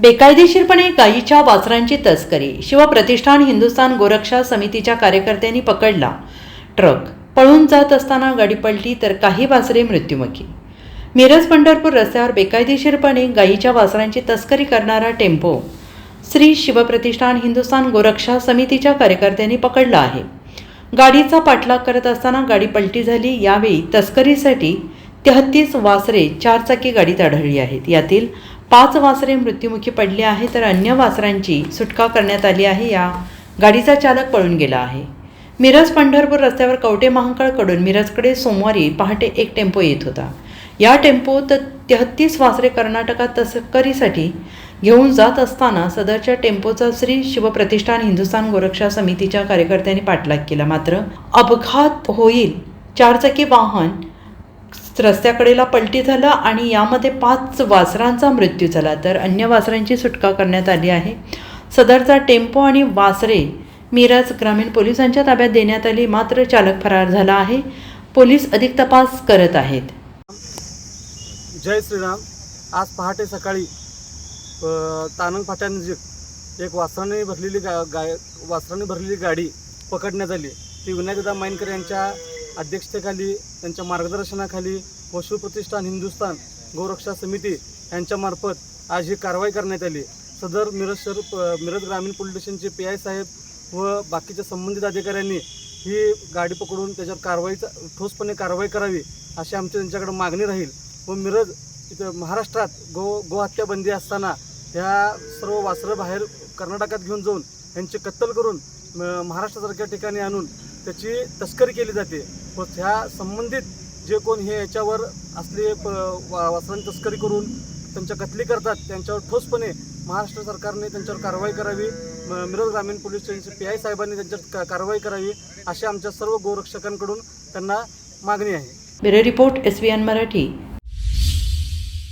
बेकायदेशीरपणे गायीच्या वासरांची तस्करी. शिवप्रतिष्ठान हिंदुस्थान गोरक्षा समितीच्या कार्यकर्त्यांनी पकडला. ट्रक पळून जात असताना गाडी पडली तर काही वासरे मृत्युमुखी. मिरज पंढरपूर रस्त्यावर बेकायदेशीरपणे गायीच्या वासरांची तस्करी करणारा टेम्पो श्री शिवप्रतिष्ठान हिंदुस्थान गोरक्षा समितीच्या कार्यकर्त्यांनी पकडला आहे. गाडीचा पाठलाग करत असताना गाडी पलटी झाली. यावेळी तस्करीसाठी तेहत्तीस वासरे चारचाकी गाडीत आढळली आहेत. यातील पाच वासरे मृत्युमुखी पडले आहे तर अन्य वासरांची सुटका करण्यात आली आहे. या गाडीचा चालक पळून गेला आहे. मिरज पंढरपूर रस्त्यावर कवटे महांकाळकडून मिरजकडे सोमवारी पहाटे एक टेम्पो येत होता. या टेम्पोत तेहत्तीस वासरे कर्नाटकात तस्करीसाठी घेऊन जात असताना सदरच्या टेम्पोचा श्री शिवप्रतिष्ठान हिंदुस्थान गोरक्षा समितीच्या कार्यकर्त्यांनी पाठलाग केला. मात्र अपघात होईल. चारचाकी वाहन रस्त्याकडेला पलटी झाला आणि यामध्ये पाच वासरांचा मृत्यू झाला. तर अन्य वासरांची सुटका करण्यात आली आहे. सदरचा टेम्पो आणि वासरे मिरज ग्रामीण पोलिसांच्या ताब्यात देण्यात आली. मात्र चालक फरार झाला आहे. पोलीस अधिक तपास करत आहेत. जय श्रीराम. आज पहाटे सकाळी तानंग फाट्यानजीक एक वासराने भरलेली गा गाय वासराने भरलेली गाडी पकडण्यात आली. ती विनायकदा मायनकर यांच्या अध्यक्षतेखाली त्यांच्या मार्गदर्शनाखाली पशु प्रतिष्ठान हिंदुस्थान गोरक्षा समिती यांच्यामार्फत आज ही कारवाई करण्यात आली. सदर मिरज शहर मिरज ग्रामीण पोलीस स्टेशनचे पी आय साहेब व बाकीच्या संबंधित अधिकाऱ्यांनी ही गाडी पकडून त्याच्यावर कारवाईचा ठोसपणे कारवाई करावी अशी आमची त्यांच्याकडे मागणी राहील व मिरज इथं महाराष्ट्रात गो गोहत्या बंदी असताना ह्या सर्व वासरं बाहेर कर्नाटकात घेऊन जाऊन यांची कत्तल करून महाराष्ट्रासारख्या ठिकाणी आणून त्याची तस्करी केली जाते. व ह्या संबंधित जे कोण हे याच्यावर असले प- वा- वासरांची तस्करी करून त्यांच्या कत्ली करतात त्यांच्यावर ठोसपणे महाराष्ट्र सरकारने त्यांच्यावर कारवाई करावी. मिरज ग्रामीण पोलीस स्टेशनचे पी आय साहेबांनी त्यांच्यावर का- कारवाई करावी अशी आमच्या सर्व गोरक्षकांकडून त्यांना मागणी आहे. Bureau report S V N Marathi.